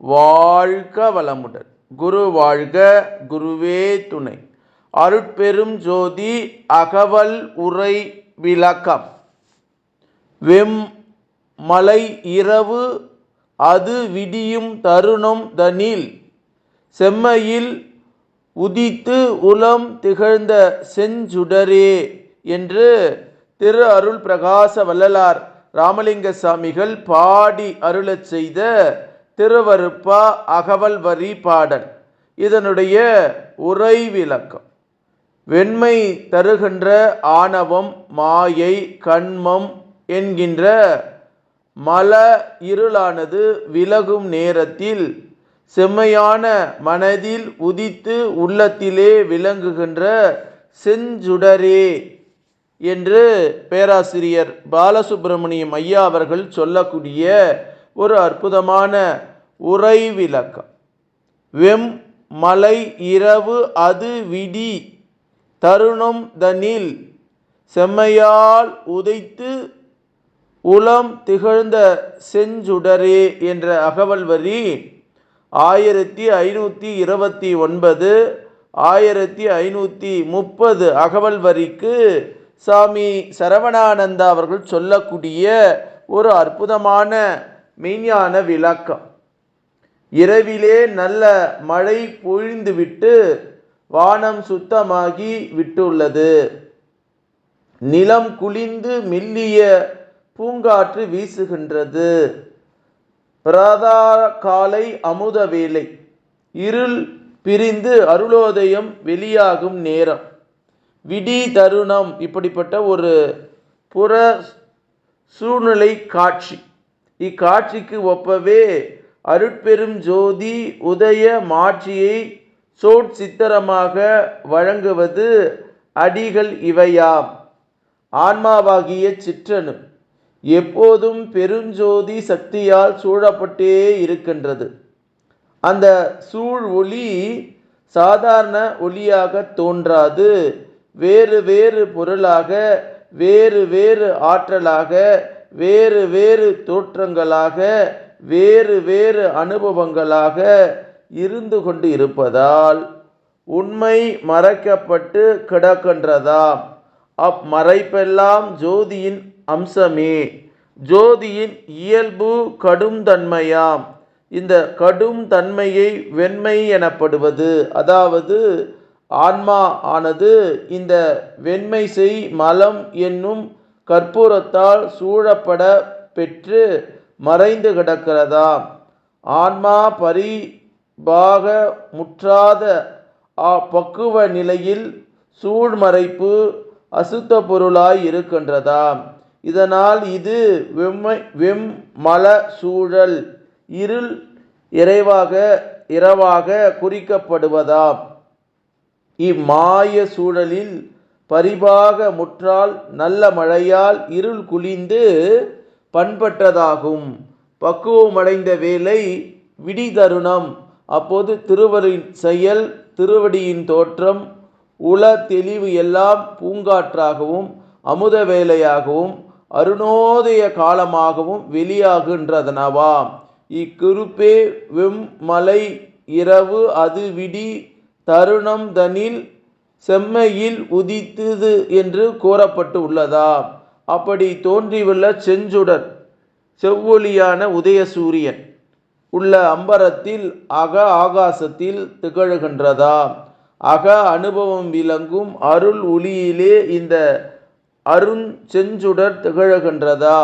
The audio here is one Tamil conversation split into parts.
வாழ்க வளமுடன். குரு வாழ்க குருவே துணை. அருட்பெரும் ஜோதி அகவல் உரை விளக்கம். வெம் மலை இரவு அது விடியும் தருணம் தனில். செம்மையில் உதித்து உளம் திகழ்ந்த செஞ்சுடரே என்று திரு அருள் பிரகாச வள்ளலார் ராமலிங்க சாமிகள் பாடி அருளச் செய்த திருவருப்பா அகவல் வரி பாடல். இதனுடைய உரை விளக்கம். வெண்மை தருகின்ற ஆணவம் மாயை கண்மம் என்கின்ற மல இருளானது விலகும் நேரத்தில் செம்மையான மனதில் உதித்து உள்ளத்திலே விளங்குகின்ற செஞ்சுடரே என்று பேராசிரியர் பாலசுப்பிரமணியம் ஐயா அவர்கள் சொல்லக்கூடிய ஒரு அற்புதமான உரை விளக்கம் வெம் மலை இரவு அது விடி தருணம் தனில் செம்மையால் உதைத்து உளம் திகழ்ந்த செஞ்சுடரே என்ற அகவல் வரி ஆயிரத்தி ஐநூற்றி இருபத்தி ஒன்பது ஆயிரத்தி ஐநூற்றி முப்பது அகவல் வரிக்கு சாமி சரவணானந்தா அவர்கள் சொல்லக்கூடிய ஒரு அற்புதமான மெய்ஞான விளக்கம். இரவிலே நல்ல மழை பொழிந்துவிட்டு வானம் சுத்தமாகி விட்டுள்ளது. நிலம் குளிந்து மெல்லிய பூங்காற்று வீசுகின்றது. பிரதா காலை அமுத வேலை இருள் பிரிந்து அருளோதயம் வெளியாகும் நேரம். விடி தருணம் இப்படிப்பட்ட ஒரு புற சூழ்நிலை காட்சி. இக்காட்சிக்கு ஒப்பவே அருட்பெரும் ஜோதி உதய மாட்சியை சோட்சித்திரமாக வழங்குவது அடிகள் இவையாம். ஆன்மாவாகிய சிற்றனு எப்போதும் பெருஞ்சோதி சக்தியால் சூழப்பட்டே இருக்கின்றது. அந்த சூழ் ஒளி சாதாரண ஒளியாக தோன்றாது. வேறு வேறு பொருளாக வேறு வேறு ஆற்றலாக வேறு வேறு தோற்றங்களாக வேறு வேறு அனுபவங்களாக இருந்து கொண்டு இருப்பதால் உண்மை மறைக்கப்பட்டு கிடக்கின்றதாம். அம்மறைப்பெல்லாம் ஜோதியின் அம்சமே. ஜோதியின் இயல்பு கடும் தன்மையாம் இந்த கடும் தன்மையை வெண்மை எனப்படுவது அதாவது ஆன்மா ஆனது இந்த வெண்மை செய் மலம் என்னும் கற்பூரத்தால் சூழப்பட பெற்று மறைந்து கிடக்கிறதாம். ஆன்மா பரிபாக முற்றாத பக்குவ நிலையில் சூழ்மறைப்பு அசுத்த பொருளாய் இருக்கின்றதாம். இதனால் இது வெம்மை வெம் மல சூழல் இருள் இறைவாக இரவாக குறிக்கப்படுவதாம். இம்மாய சூழலில் பரிபாக முற்றால் நல்ல மழையால் இருள் குளிந்து பண்பற்றதாகும். பக்குவமடைந்த வேலை விடி தருணம் அப்போது திருவரின் செயல் திருவடியின் தோற்றம் உள தெளிவு எல்லாம் பூங்காற்றாகவும் அமுத வேலையாகவும் அருணோதய காலமாகவும் வெளியாகின்றதனவாம் வெம் வெம்மலை இரவு அது விடி தருணம் தனில் செம்மையில் உதித்தது என்று கூறப்பட்டு உள்ளதா? அப்படி தோன்றியுள்ள செஞ்சுடர் செவ்வொளியான உதயசூரியன் உள்ள அம்பரத்தில் அக ஆகாசத்தில் திகழ்கின்றதா? அக அனுபவம் விளங்கும் அருள் ஒளியிலே இந்த அருண் செஞ்சுடர் திகழ்கின்றதா?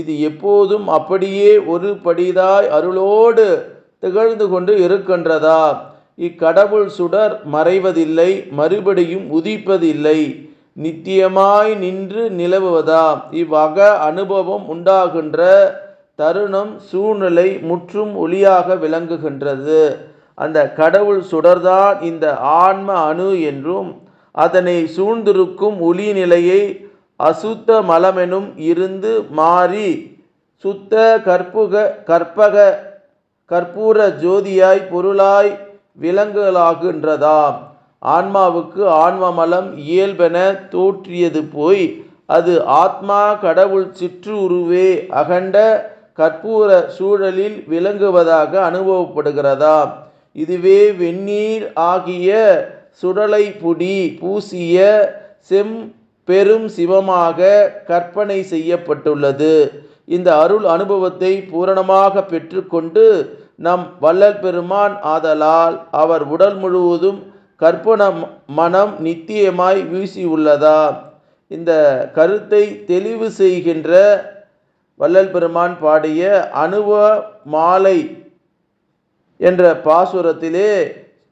இது எப்போதும் அப்படியே ஒரு படிதாய் அருளோடு திகழ்ந்து கொண்டு இருக்கின்றதா? இக்கடவுள் சுடர் மறைவதில்லை மறுபடியும் உதிப்பதில்லை. நித்தியமாய் நின்று நிலவுவதாம் இவ்வக அனுபவம் உண்டாகின்ற தருணம் சூழ்நிலை முற்றும் ஒளியாக விளங்குகின்றது. அந்த கடவுள் சுடர்தான் இந்த ஆன்ம அணு என்றும் அதனை சூழ்ந்திருக்கும் ஒளி நிலையை அசுத்த மலமெனும் இருந்து மாறி சுத்த கற்புக கற்பக கற்பூர ஜோதியாய் பொருளாய் விலங்குகளாகின்றதாம் ஆன்மாவுக்கு ஆன்மமலம் இயல்பென தோற்றியது போய் அது ஆத்மா கடவுள் சிற்றுருவே அகண்ட கற்பூர சூழலில் விளங்குவதாக அனுபவப்படுகிறதாம் இதுவே வெந்நீர் ஆகிய சுடலை புடி பூசிய செம் பெரும் சிவமாக கற்பனை செய்யப்பட்டுள்ளது. இந்த அருள் அனுபவத்தை பூரணமாக பெற்றுக்கொண்டு நம் வள்ளல் பெருமான் ஆதலால் அவர் உடல் முழுவதும் கற்பன மனம் நித்தியமாய் வீசியுள்ளதா? இந்த கருத்தை தெளிவு செய்கின்ற வள்ளல் பெருமான் பாடிய அனுபவ மாலை என்ற பாசுரத்திலே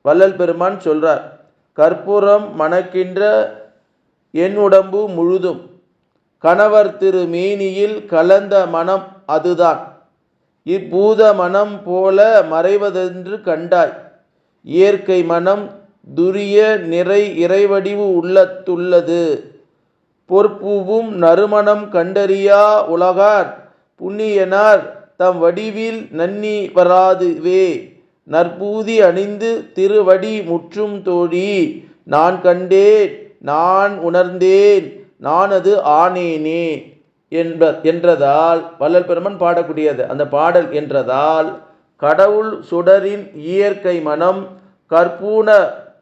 வள்ளல் பெருமான் சொல்றார் கற்பூரம் மணக்கின்ற என் உடம்பு முழுதும் கணவர் திரு மேனியில் கலந்த மனம் அதுதான். இப்பூத மனம் போல மறைவதென்று கண்டாய். இயற்கை மனம் துரிய நிறை இறைவடிவு உள்ளத்துள்ளது. பொற்பூவும் நறுமணம் கண்டறியா உலகார் புண்ணியனார் தம் வடிவில் நன்னி வராதுவே. நற்பூதி அணிந்து திருவடி முற்றும் தோழி நான் கண்டேன் நான் உணர்ந்தேன் நான் அது ஆனேனே என்ப என்றதால் வள்ளல் பெருமன் பாடக்கூடியது. அந்த பாடல் என்றதால் கடவுள் சுடரின் இயற்கை மனம் கற்பூண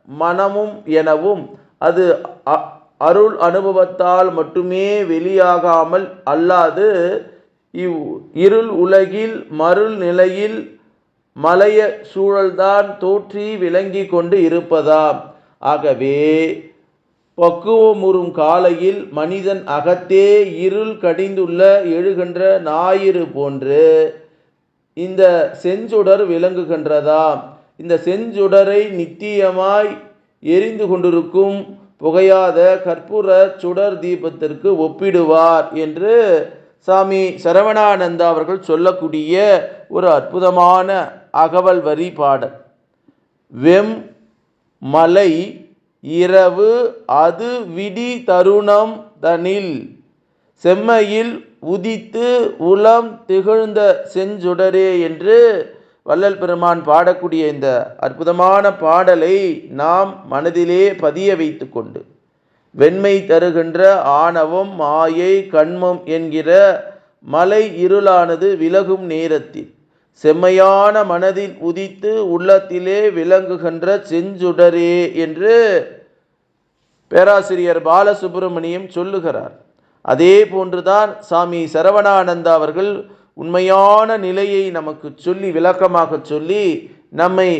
மனமும் எனவும் அது அ- அருள் அனுபவத்தால் மட்டுமே வெளியாகாமல் அல்லாது இவ் இருள் உலகில் மருள் நிலையில் மலைய சூழல்தான் தோற்றி விளங்கி கொண்டு இருப்பதாம். ஆகவே பக்குவமுறும் காலையில் மனிதன் அகத்தே இருள் கடிந்துள்ள எழுகின்ற ஞாயிறு போன்று இந்த செஞ்சுடர் விளங்குகின்றதாம். இந்த செஞ்சுடரை நித்தியமாய் எரிந்து கொண்டிருக்கும் புகையாத கற்பூர சுடர் தீபத்திற்கு ஒப்பிடுவார் என்று சாமி சரவணானந்தா அவர்கள் சொல்லக்கூடிய ஒரு அற்புதமான அகவல் வரி பாடல். வெம் மலை இரவு அது விடி தருணம் தனில் செம்மையில் உதித்து உளம் திகழ்ந்த செஞ்சுடரே என்று வள்ளல் பெருமான் பாடக்கூடிய இந்த அற்புதமான பாடலை நாம் மனதிலே பதிய வைத்துக்கொண்டு வெண்மை தருகின்ற ஆணவம் மாயை கண்மம் என்கிற மலை இருளானது விலகும் நேரத்தில் செம்மையான மனதில் உதித்து உள்ளத்திலே விளங்குகின்ற செஞ்சுடரே என்று பேராசிரியர் பாலசுப்பிரமணியம் சொல்லுகிறார். அதே போன்றுதான் சாமி சரவணானந்தா அவர்கள் உண்மையான நிலையை நமக்கு சொல்லி விளக்கமாக சொல்லி நம்மை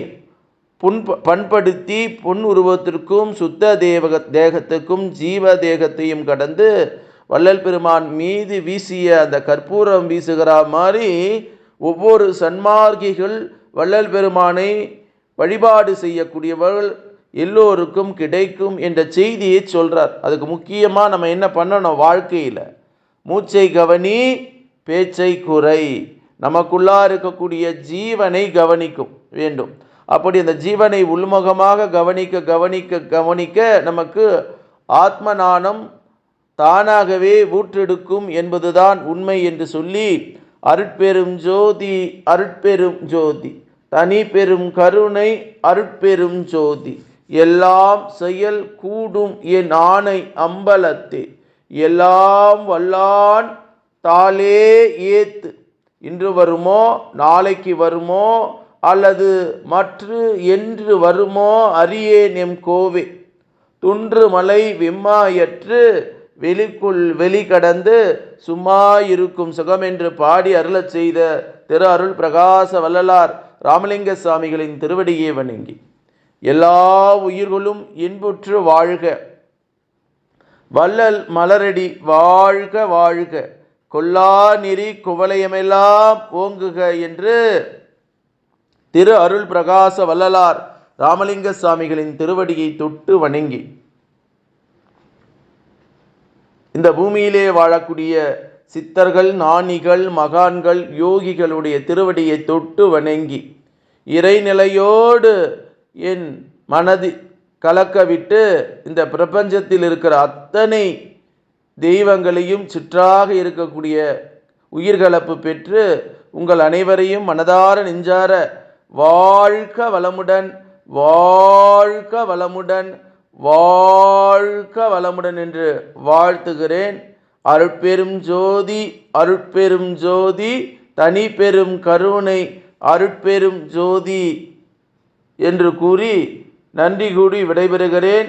புண் பண்படுத்தி பொன் உருவத்திற்கும் சுத்த தேவக தேகத்துக்கும் ஜீவ தேகத்தையும் கடந்து வள்ளல் பெருமான் மீது வீசிய அந்த கற்பூரம் வீசுகிற மாதிரி ஒவ்வொரு சன்மார்கிகள் வள்ளல் பெருமானை வழிபாடு செய்யக்கூடியவர்கள் எல்லோருக்கும் கிடைக்கும் என்ற செய்தியை சொல்கிறார் அதுக்கு முக்கியமாக நம்ம என்ன பண்ணணும் வாழ்க்கையில்? மூச்சை கவனி பேச்சை குறை. நமக்குள்ளா இருக்கக்கூடிய ஜீவனை கவனிக்கும் வேண்டும். அப்படி அந்த ஜீவனை உள்முகமாக கவனிக்க கவனிக்க கவனிக்க நமக்கு ஆத்ம நாணம் தானாகவே ஊற்றெடுக்கும் என்பதுதான் உண்மை என்று சொல்லி அருட்பெரும் ஜோதி அருட்பெரும் ஜோதி. தனி பெரும் கருணை அருட்பெரும் ஜோதி. எல்லாம் செயல் கூடும் என் ஆணை அம்பலத்தே. எல்லாம் வல்லான் தாலே ஏத்து. இன்று வருமோ நாளைக்கு வருமோ அல்லது மற்று என்று வருமோ அறியேன் எம் கோவே. துன்று மலை விம்மாயற்று வெளிக்குள் வெளி கடந்து சும்மா இருக்கும் சுகமென்று பாடி அருளச் செய்த திரு அருள் பிரகாச வள்ளலார் ராமலிங்க சுவாமிகளின் திருவடியை வணங்கி. எல்லா உயிர்களும் இன்புற்று வாழ்க. வள்ளல் மலரடி வாழ்க வாழ்க. கொல்லா நெறி குவலயமெல்லாம் ஓங்குக என்று திரு அருள் பிரகாச வல்லலார் ராமலிங்க சுவாமிகளின் திருவடியை தொட்டு வணங்கி இந்த பூமியிலே வாழக்கூடிய சித்தர்கள் நாணிகள் மகான்கள் யோகிகளுடைய திருவடியை தொட்டு வணங்கி இறைநிலையோடு என் மனதி கலக்கவிட்டு இந்த பிரபஞ்சத்தில் இருக்கிற அத்தனை தெய்வங்களையும் சிற்றாக இருக்கக்கூடிய உயிர்கலப்பு பெற்று உங்கள் அனைவரையும் மனதார நெஞ்சார வாழ்க வளமுடன் வாழ்க வளமுடன் வாழ்க வளமுடன் என்று வாழ்த்துகிறேன். அருட்பெரும் ஜோதி அருட்பெரும் ஜோதி தனி பெரும் கருணை அருட்பெரும் ஜோதி என்று கூறி நன்றி கூடி விடைபெறுகிறேன்.